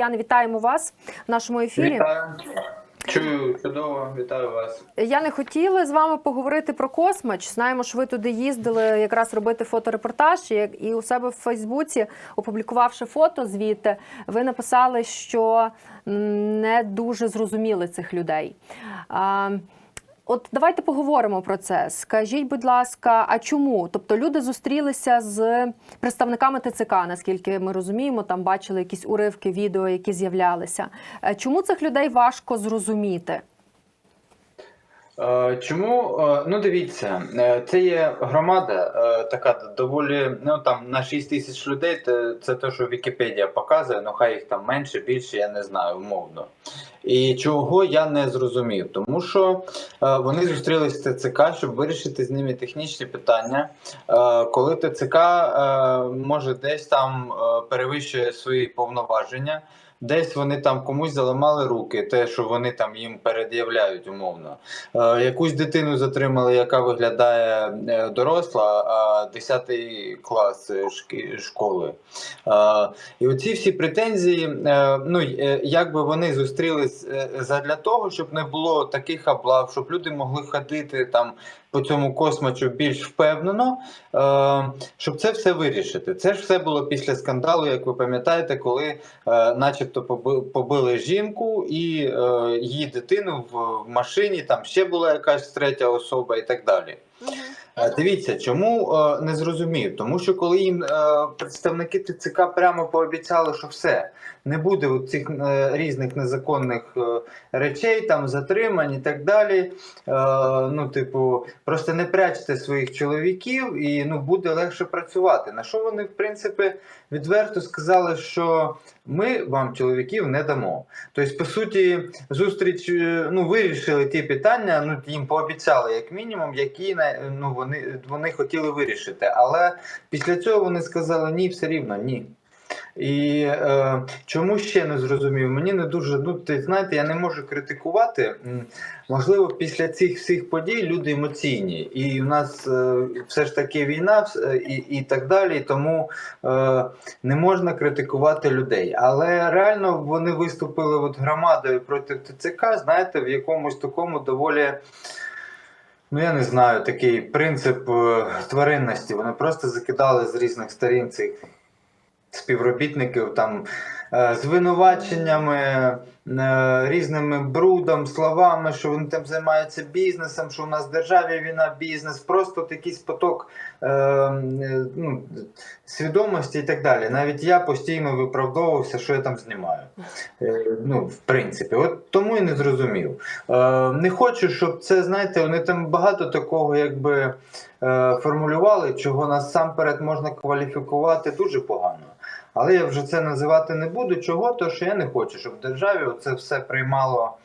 Ян, вітаємо вас в нашому ефірі. Вітаю. Чую, чудово, вітаю вас. Я не хотіла з вами поговорити про космач. Знаємо, що ви туди їздили якраз робити фоторепортаж, і- і у себе в Фейсбуці, опублікувавши фото звідти, ви написали, що не дуже зрозуміли цих людей. От давайте поговоримо про це. Скажіть, будь ласка, а чому? Тобто люди зустрілися з представниками ТЦК, наскільки ми розуміємо, там бачили якісь уривки відео, які з'являлися. Е, Чому цих людей важко зрозуміти? Е, Чому? Е, Ну, дивіться, це є громада, така доволі, ну там на 6 тисяч людей, це те, що Вікіпедія показує, ну хай їх там менше, більше, я не знаю, умовно. І чого я не зрозумів? Тому що е, вони зустрілися з ТЦК, щоб вирішити з ними технічні питання. Е, коли ТЦК е, може десь там е, перевищує свої повноваження. Десь вони там комусь заламали руки, те, що вони там їм перед'являють умовно. Е, якусь дитину затримали, яка виглядає е, доросла, а 10 клас е, школи. Е, і оці всі претензії, е, ну е, якби вони зустрілись задля того, щоб не було таких облав, щоб люди могли ходити там по цьому космачу більш впевнено, е, щоб це все вирішити. Це ж все було після скандалу, як ви пам'ятаєте, коли е, начебто поби- побили жінку і е, її дитину в, машині, там ще була якась третя особа і так далі. Дивіться, чому не зрозумів? Тому що коли їм представники ТЦК прямо пообіцяли, що все не буде цих е, різних незаконних е, речей, там затримань і так далі. Е, ну, типу, просто не прячте своїх чоловіків і ну буде легше працювати. На що вони, в принципі, відверто сказали, що ми вам чоловіків не дамо. Тобто, по суті, зустріч ну, вирішили ті питання, ну їм пообіцяли як мінімум, які ну, вони, вони хотіли вирішити. Але після цього вони сказали ні, все рівно ні. І е, чому ще не зрозумів? Мені не дуже ну ти знаєте, я не можу критикувати. Можливо, після цих всіх подій люди емоційні, і у нас е, все ж таки війна, і, і так далі. Тому е, не можна критикувати людей. Але реально вони виступили от громадою проти ТЦК, знаєте, в якомусь такому доволі. Ну, я не знаю, такий принцип е, тваринності. Вони просто закидали з різних сторін цих співробітників там е, звинуваченнями, е, різними брудом, словами, що вони там займаються бізнесом, що у нас в державі війна, бізнес, просто якийсь поток е, ну, свідомості і так далі. Навіть я постійно виправдовувався, що я там знімаю. Ну, в принципі, от тому і не зрозумів. Не хочу, щоб це, знаєте, вони там багато такого, якби формулювали, чого насамперед можна кваліфікувати дуже погано. Але я вже це називати не буду. Чого? То що я не хочу, щоб в державі це все приймало,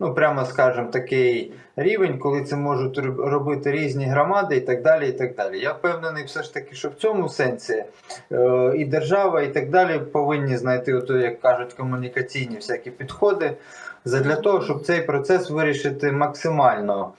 ну прямо скажемо, такий рівень, коли це можуть робити різні громади і так далі. і так далі. Я впевнений, все ж таки, що в цьому сенсі е, і держава, і так далі повинні знайти, ото, як кажуть, комунікаційні всякі підходи задля того, щоб цей процес вирішити максимально.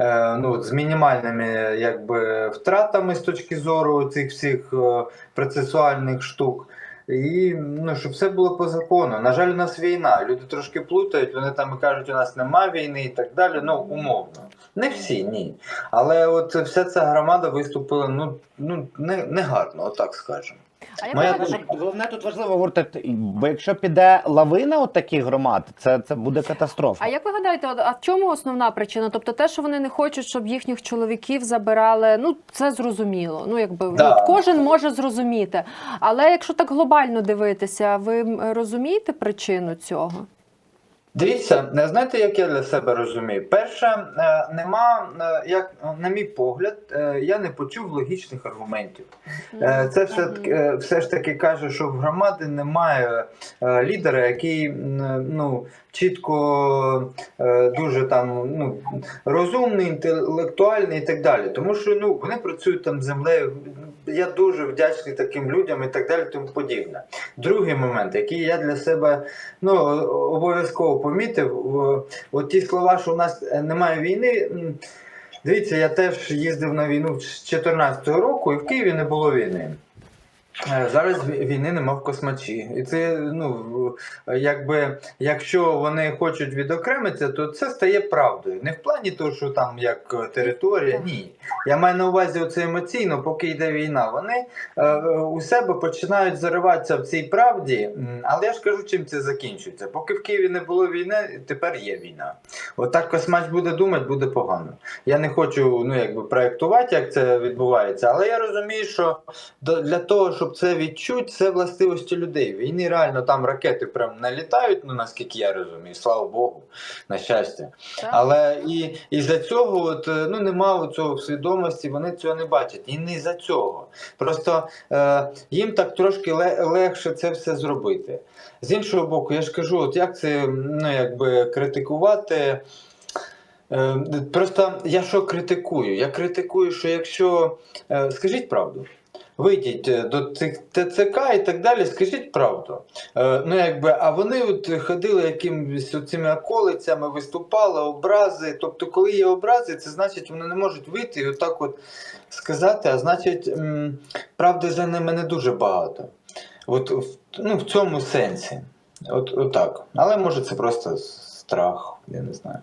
Е, Ну, з мінімальними якби, втратами з точки зору цих всіх е, процесуальних штук. І ну, щоб все було по закону. На жаль, у нас війна. Люди трошки плутають, вони там кажуть, у нас нема війни і так далі. Ну, умовно. Не всі, ні. Але от вся ця громада виступила ну, ну, не, не гарно, отак скажемо. А як Моя ви дуже- Головне тут важливо говорити, бо якщо піде лавина от таких громад, це, це буде катастрофа. А як ви гадаєте, от, а в чому основна причина? Тобто те, що вони не хочуть, щоб їхніх чоловіків забирали, ну це зрозуміло. Ну якби Да. ну, кожен може зрозуміти. Але якщо так глобально дивитися, ви м, розумієте причину цього? Дивіться, е, знаєте, як я для себе розумію? Перше, е, нема, е, як на мій погляд, я не почув логічних аргументів. Це все, все ж таки каже, що в громади немає лідера, який ну, чітко дуже там ну, розумний, інтелектуальний і так далі. Тому що ну, вони працюють там землею. Я дуже вдячний таким людям і так далі, тому подібне. Другий момент, який я для себе ну, обов'язково помітив, от ті слова, що у нас е, немає війни. Дивіться, я теж їздив на війну з 2014 року, і в Києві не було війни. Е, Зараз війни нема в космачі. І це, ну, якби, якщо вони хочуть відокремитися, то це стає правдою. Не в плані того, що там як територія, ні. Я маю на увазі оце емоційно, поки йде війна. Вони е, у себе починають зариватися в цій правді, але я ж кажу, чим це закінчується. Поки в Києві не було війни, тепер є війна. Отак космач буде думати, буде погано. Я не хочу ну, якби, проєктувати, як це відбувається, але я розумію, що для того, щоб це відчути, це властивості людей. Війни реально там ракети прям налітають, ну наскільки я розумію, слава Богу, на щастя. Так. Але і, і за цього от, е, ну, нема цього в свідомості, вони цього не бачать. І не за цього. Просто е, їм так трошки легше це все зробити. З іншого боку, я ж кажу, от як це ну, якби критикувати. Е, Просто я що критикую? Я критикую, що якщо. е, Скажіть правду. Вийдіть е, до ТЦК і так далі, скажіть правду. Е, ну, якби, а вони от ходили якимись цими околицями, виступали, образи. Тобто, коли є образи, це значить, вони не можуть вийти і отак от сказати, а значить, правди за ними не дуже багато. От ну, в цьому сенсі. От, от так. Але може це просто страх, я не знаю.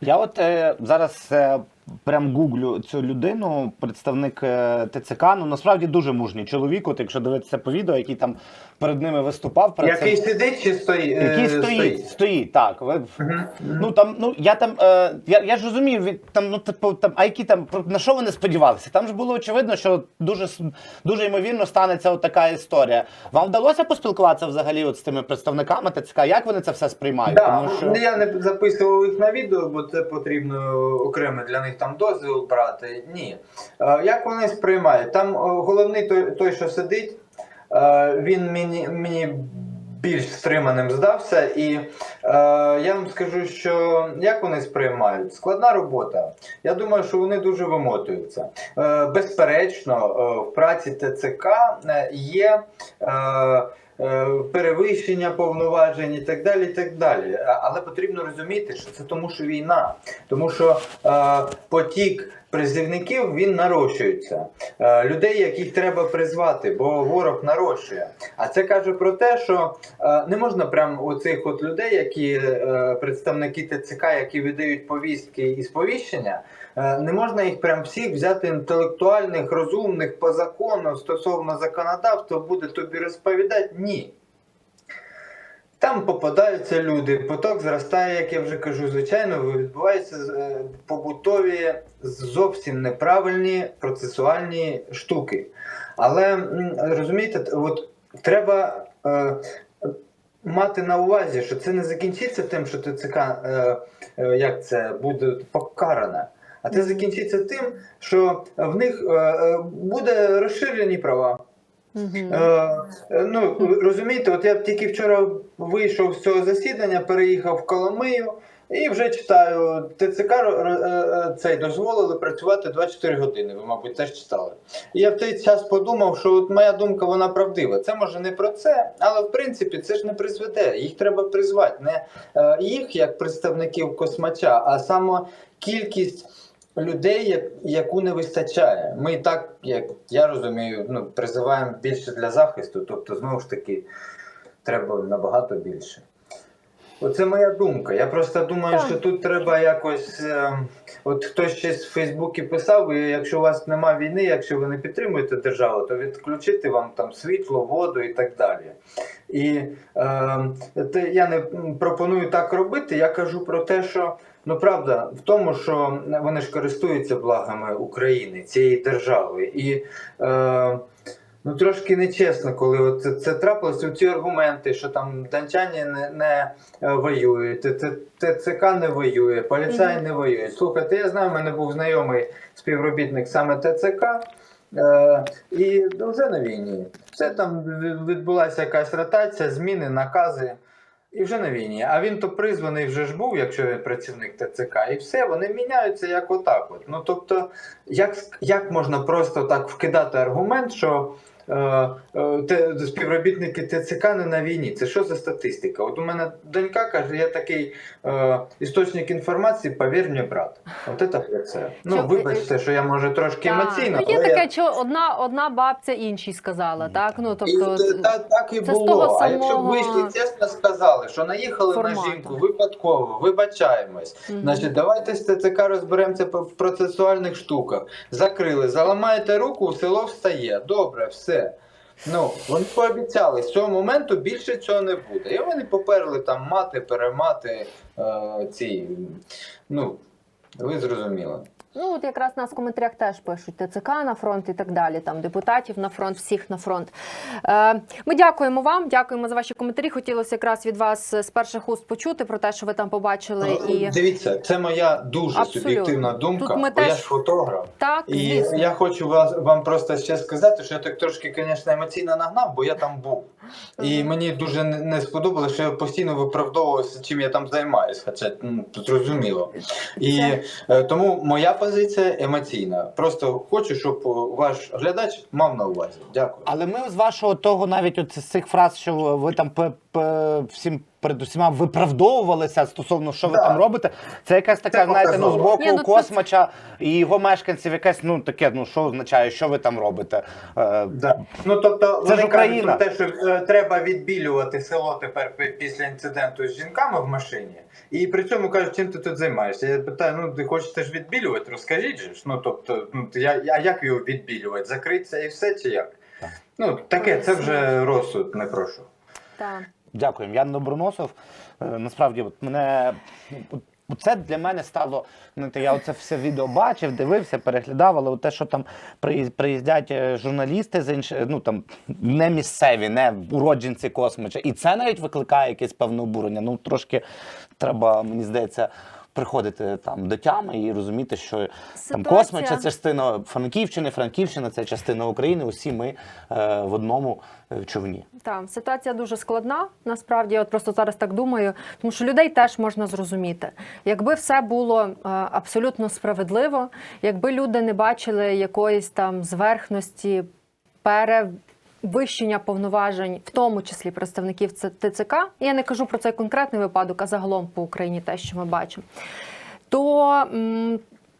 Я от е, зараз е, прям гуглю цю людину, представник е, ТЦК. Ну насправді дуже мужній чоловік. От якщо дивитися по відео, який там перед ними виступав, перед Який цим- сидить чи стоїть? який стоїть, стоїть, так. Ви Мгм. Ну там, ну я там, е, я, я ж розумію, від там, ну типу, там, а які там на що вони сподівалися? Там ж було очевидно, що дуже дуже ймовірно станеться от така історія. Вам вдалося поспілкуватися взагалі от з тими представниками ТЦК? Як вони це все сприймають? Да, Тому що Я не записував їх на відео, бо це потрібно окремо для них там дозвіл брати. Ні. Е, Як вони сприймають? Там е, головний той, той що сидить, е, він мені, мені більш стриманим здався. І я вам скажу, що як вони сприймають? Складна робота. Я думаю, що вони дуже вимотуються. Безперечно, в праці ТЦК є. Перевищення повноважень і так далі. і так далі. Але потрібно розуміти, що це тому, що війна, тому що е, потік призивників він нарощується. Е, людей, яких треба призвати, бо ворог нарощує. А це каже про те, що е, не можна прям оцих от людей, які е, представники ТЦК, які видають повістки і сповіщення. Е, Не можна їх прям всіх взяти інтелектуальних, розумних по закону стосовно законодавства, буде тобі розповідати. Ні. Там попадаються люди, поток зростає, як я вже кажу, звичайно, відбуваються е, побутові зовсім неправильні процесуальні штуки. Але розумієте, от треба е, мати на увазі, що це не закінчиться тим, що ТЦК е, е, як це буде покаране. А це закінчиться тим, що в них е, е, буде розширені права. Е, е, ну, розумієте, от я тільки вчора вийшов з цього засідання, переїхав в Коломию і вже читаю ТЦК цей дозволили працювати 24 години. Ви, мабуть, теж читали. І я в той час подумав, що от моя думка вона правдива. Це може не про це, але в принципі це ж не призведе. Їх треба призвати. Не їх як представників космача, а саме кількість людей, яку не вистачає. Ми і так, як я розумію, ну, призиваємо більше для захисту, тобто, знову ж таки, треба набагато більше. Оце моя думка. Я просто думаю, Так. що тут треба якось. е, от хтось щось в Фейсбуці писав, і якщо у вас немає війни, якщо ви не підтримуєте державу, то відключити вам там світло, воду і так далі. І е, те, я не пропоную так робити. Я кажу про те, що ну правда в тому, що вони ж користуються благами України, цієї держави. І е, ну трошки нечесно, коли от це, трапилося. Ці аргументи, що там данчані не, не е, Т- ТЦК не воює, поліцаї не воюють. Слухайте, я знаю, в мене був знайомий співробітник саме ТЦК. Е, і вже на війні. Все там відбулася якась ротація, зміни, накази. І вже на війні. А він то призваний вже ж був, якщо він працівник ТЦК, і все, вони міняються як отак. От. Ну тобто, як, як можна просто так вкидати аргумент, що співробітники ТЦК не на війні. Це що за статистика? От у мене донька каже, я такий е, істочник інформації, повір мені, брат. От це це. Ну, Що- вибачте, що я може трошки емоційно, Ну, є таке, я... що одна, одна бабця іншій сказала, так? Ну, І, тобто, е, та, так і це з було. того А якщо б вийшли чесно сказали, що наїхали формату. на жінку випадково, вибачаємось. Мгм. Значить, давайте з ТЦК розберемося в процесуальних штуках. Закрили, заламаєте руку, село встає. Добре, все. Ну, вони пообіцяли, з цього моменту більше цього не буде. І вони поперли там мати, перемати е, ці. Ну, ви зрозуміли. Ну, от якраз нас в коментарях теж пишуть ТЦК на фронт і так далі, там депутатів на фронт, всіх на фронт. Е, ми дякуємо вам, дякуємо за ваші коментарі. Хотілося якраз від вас з перших уст почути про те, що ви там побачили. І Дивіться, це моя дуже Абсолютно. суб'єктивна думка, Тут ми бо я ж фотограф. так, І звісно. я хочу вас вам просто ще сказати, що я так трошки, звісно, емоційно нагнав, бо я там був. І мені дуже не сподобалося, що я постійно виправдовувався, чим я там займаюся, хоча ну, зрозуміло. І е, тому моя позиція емоційна. Просто хочу, щоб е, ваш глядач мав на увазі. Дякую. Але ми з вашого того, навіть от з цих фраз, що ви там всім перед усіма виправдовувалися стосовно що ви Да. там робите. Це якась така, Це знаєте, ну з боку Ні, ну, це- космача і його мешканців, якесь ну таке, ну що означає, що ви там робите. Е, Да. Ну тобто Це вони ж Україна. кажуть те, що е, треба відбілювати село тепер після інциденту з жінками в машині, і при цьому кажуть, чим ти тут займаєшся. Я питаю, ну ти хочете ж відбілювати? Розкажіть же ж. Ну тобто, ну я, а як його відбілювати? Закритися і все чи як? Так. Ну таке, це вже розсуд, не прошу. Так. Дякую. Ян Доброносов. Е, Насправді, от мене це для мене стало. Я оце все відео бачив, дивився, переглядав, але те, що там приїз- приїздять е, журналісти з інших, ну там не місцеві, не уродженці космича. І це навіть викликає якесь певне обурення. Ну трошки треба, мені здається. Приходити там до тями і розуміти, що там Ситуація- космича це частина Франківщини, Франківщина це частина України. Усі ми е, в одному е, човні. Так, ситуація дуже складна. Насправді, я от просто зараз так думаю, тому що людей теж можна зрозуміти. Якби все було е, абсолютно справедливо, якби люди не бачили якоїсь там зверхності, перевищення повноважень, в тому числі представників ТЦК, я не кажу про цей конкретний випадок, а загалом по Україні те, що ми бачимо, то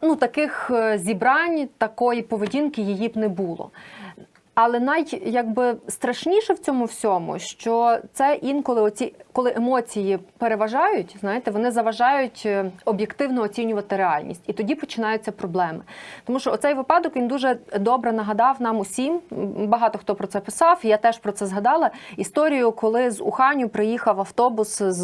ну, таких е, зібрань, такої поведінки її б не було. Але най страшніше в цьому всьому, що це інколи оці, коли емоції переважають, знаєте, вони заважають е, об'єктивно оцінювати реальність, і тоді починаються проблеми. Тому що оцей випадок він дуже добре нагадав нам усім. Багато хто про це писав. Я теж про це згадала. Історію, коли з Уханю приїхав автобус з,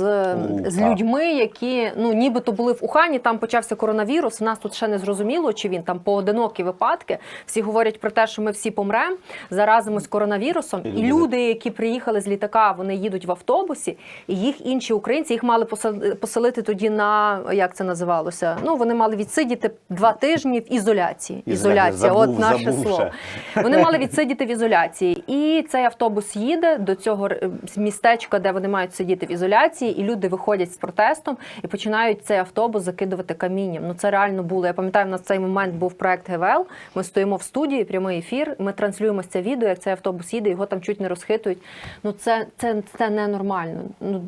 з людьми, які ну нібито були в Ухані. Там почався коронавірус. У нас тут ще не зрозуміло, чи він там поодинокі випадки. Всі говорять про те, що ми всі помремо, заразимось коронавірусом. І люди, які приїхали з літака, вони їдуть в автобусі, і їх інші українці їх мали посел- поселити тоді на як це називалося? Ну вони мали відсидіти два тижні в ізоляції. Ізоляція, забув- от наше забув слово. Вони мали відсидіти в ізоляції. І цей автобус їде до цього е, містечка, де вони мають сидіти в ізоляції, і люди виходять з протестом і починають цей автобус закидувати камінням. Ну це реально було. Я пам'ятаю, в нас цей момент був проект ГВЛ. Ми стоїмо в студії, прямий ефір. Ми транслюємо це відео, як цей автобус їде, його там чуть не розхитують. Ну це, це, це ненормально.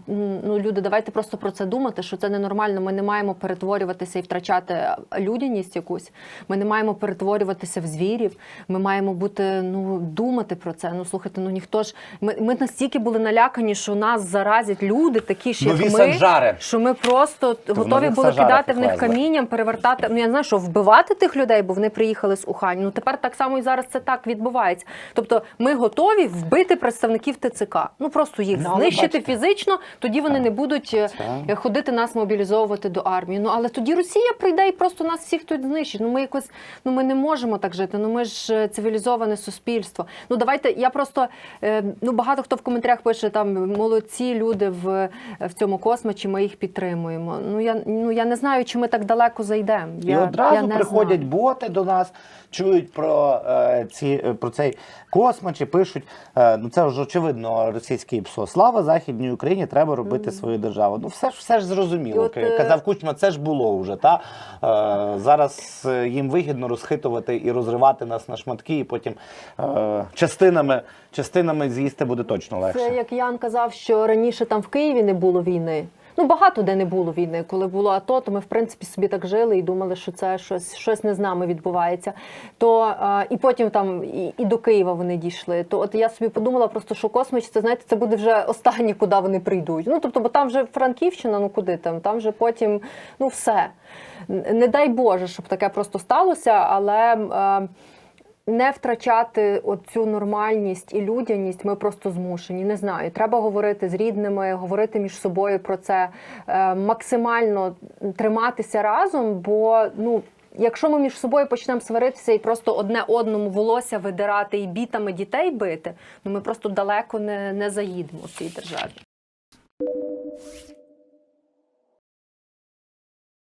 Ну, ну люди, давайте просто про це думати, що це ненормально. Ми не маємо перетворюватися і втрачати людяність якусь. Ми не маємо перетворюватися в звірів. Ми маємо бути ну думати про це. Ну слухайте, ну ніхто ж ми, ми настільки були налякані, що нас заразять люди, такі ж як Нові ми, санжари. що ми просто в готові нових були санжарах кидати в них камінням, перевертати. Ну я не знаю, що вбивати тих людей, бо вони приїхали з Ухані. Ну тепер так само і зараз це так відбувається. Тобто ми готові вбити представників ТЦК. Ну просто їх Ну, але знищити бачите. фізично, тоді вони не будуть е, ходити нас мобілізовувати до армії. Ну але тоді Росія прийде і просто нас всіх тут знищить. Ну ми якось ну ми не можемо так жити. Ну ми ж е, цивілізоване суспільство. Ну давайте я просто е, ну багато хто в коментарях пише там молодці люди в, в цьому космочі. Ми їх підтримуємо. Ну я ну я не знаю, чи ми так далеко зайдемо. І Я, одразу я не приходять знаю. боти до нас, чують про, е, ці, е, про цей космачі, пишуть. е, Ну це вже очевидно російський ПСО. Слава Західній Україні, треба робити свою державу. Ну все ж все ж зрозуміло. От, е, Казав Кучма, це ж було вже. Та? Е, зараз е, їм вигідно розхитувати і розривати нас на шматки, і потім е, частинами, частинами з'їсти буде точно легше. Це як Ян казав, що раніше там в Києві не було війни. Ну багато де не було війни. Коли було АТО, то ми в принципі собі так жили і думали, що це щось, щось не з нами відбувається. То е, і потім там і, і до Києва вони дійшли. То от я собі подумала, просто що космич, це знаєте, це буде вже останнє, куди вони прийдуть. Ну тобто, бо там вже Франківщина, ну куди там? Там вже потім ну все. Не дай Боже, щоб таке просто сталося, але. Не втрачати оцю нормальність і людяність ми просто змушені. Не знаю. Треба говорити з рідними, говорити між собою про це, е, максимально триматися разом. Бо ну, якщо ми між собою почнемо сваритися і просто одне одному волосся видирати і бітами дітей бити, ну ми просто далеко не, не заїдемо в цій державі.